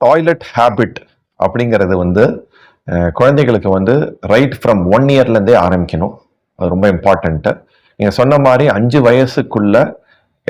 Toilet habit அப்படிங்கிறது வந்து குழந்தைகளுக்கு வந்து ரைட் ஃப்ரம் ஒன் இயர்லேருந்தே ஆரம்பிக்கணும். அது ரொம்ப இம்பார்ட்டண்ட்டு நீங்கள் சொன்ன மாதிரி அஞ்சு வயசுக்குள்ள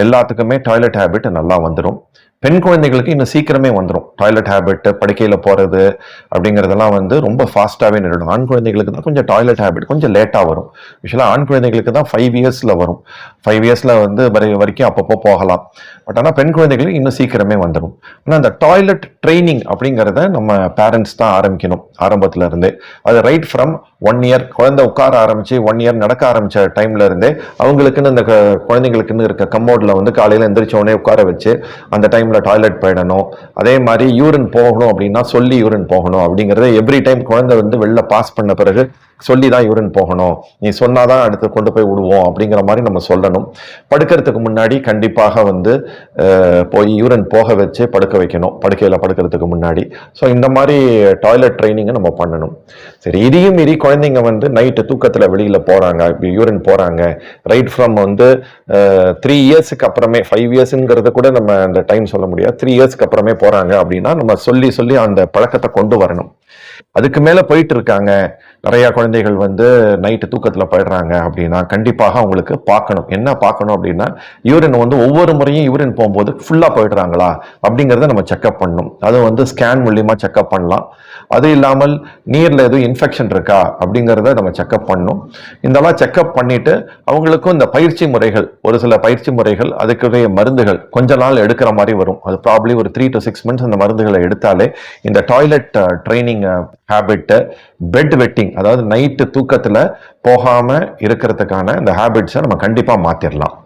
எல்லாத்துக்குமே டாய்லெட் ஹேபிட் நல்லா வந்துடும் பெண் குழந்தைகளுக்கு இன்னும் சீக்கிரமே வந்துடும் டாய்லெட் ஹேபிட் படுக்கையில் போகிறது அப்படிங்கிறதெல்லாம் வந்து ரொம்ப ஃபாஸ்ட்டாகவே நின்றுடும். ஆண் குழந்தைகளுக்கு தான் கொஞ்சம் டாய்லெட் ஹேபிட் கொஞ்சம் லேட்டாக வரும். யூஸ்வலாக ஆண் குழந்தைகளுக்கு தான் ஃபைவ் இயர்ஸில் வரும். ஃபைவ் இயர்ஸில் வந்து வரை வரைக்கும் அப்பப்போ போகலாம். பட் ஆனால் பெண் குழந்தைகளுக்கு இன்னும் சீக்கிரமே வந்துடும் ஆனால் அந்த டாய்லெட் ட்ரைனிங் அப்படிங்கிறத நம்ம பேரண்ட்ஸ் தான் ஆரம்பிக்கணும். ஆரம்பத்தில் இருந்தே. அது ரைட் ஃப்ரம் ஒன் இயர் குழந்தை உட்கார ஆரம்பித்து ஒன் இயர் நடக்க ஆரம்பித்த டைம்ல இருந்தே அவங்களுக்குன்னு இந்த க- குழந்தைங்களுக்குன்னு இருக்க கம்மோட்ல வந்து காலையில் எந்திரிச்சோடனே உட்கார வச்சு அந்த டைமில் டாய்லெட் போயிடணும். அதே மாதிரி யூரின் போகணும் அப்படின்னா சொல்லி யூரின் போகணும் அப்படிங்கிறத எவ்ரி டைம் குழந்தை வந்து வெளில பாஸ் பண்ண பிறகு சொல்லி தான் யூரின் போகணும். நீ சொன்னால் தான் அடுத்து கொண்டு போய் விடுவோம் அப்படிங்கிற மாதிரி நம்ம சொல்லணும். படுக்கிறதுக்கு முன்னாடி கண்டிப்பாக வந்து போய் யூரின் போக வச்சு படுக்க வைக்கணும். படுக்கையில் படுக்கிறதுக்கு முன்னாடி. ஸோ இந்த மாதிரி டாய்லெட் ட்ரைனிங்கை நம்ம பண்ணணும். சரி இதையும் மீறி குழந்தைங்க வந்து நைட்டு தூக்கத்தில் வெளியில் போகிறாங்க யூரின் போகிறாங்க ரைட் ஃப்ரம் வந்து த்ரீ இயர்ஸ் இயர்ஸுக்கு அப்புறமே ஃபைவ் இயர்ஸுங்கிறத கூட நம்ம அந்த டைம் சொல்ல முடியாது. த்ரீ இயர்ஸ்க்கு அப்புறமே போகிறாங்க அப்படின்னா நம்ம சொல்லி சொல்லி அந்த பழக்கத்தை கொண்டு வரணும். அதுக்கு மேலே போயிட்டு இருக்காங்க நிறைய குழந்தைகள் வந்து நைட்டு தூக்கத்தில் போயிடுறாங்க அப்படின்னா கண்டிப்பாக அவங்களுக்கு பார்க்கணும். என்ன பார்க்கணும் அப்படின்னா யூரின் வந்து ஒவ்வொரு முறையும் யூரின் போகும்போது ஃபுல்லாக போயிடுறாங்களா? அப்படிங்கிறத நம்ம செக்அப் பண்ணணும். அது வந்து ஸ்கேன் மூலியமா செக்அப் பண்ணலாம். அது இல்லாமல் நீரில் எதுவும் இன்ஃபெக்ஷன் இருக்கா? அப்படிங்கிறத நம்ம செக்அப் பண்ணணும். இதெல்லாம் செக்அப் பண்ணிட்டு அவங்களுக்கும் இந்த பயிற்சி முறைகள் ஒரு சில பயிற்சி முறைகள் அதுக்குரிய மருந்துகள் கொஞ்ச நாள் எடுக்கிற மாதிரி வரும். அது ப்ராப்ளி ஒரு த்ரீ டு சிக்ஸ் மந்த்ஸ் அந்த மருந்துகளை எடுத்தாலே இந்த toilet training uh, habit bed wetting அதாவது நைட்டு தூக்கத்தில் போகாமல் இருக்கிறதுக்கான இந்த ஹேபிட்ஸை நம்ம கண்டிப்பாக மாற்றிடலாம்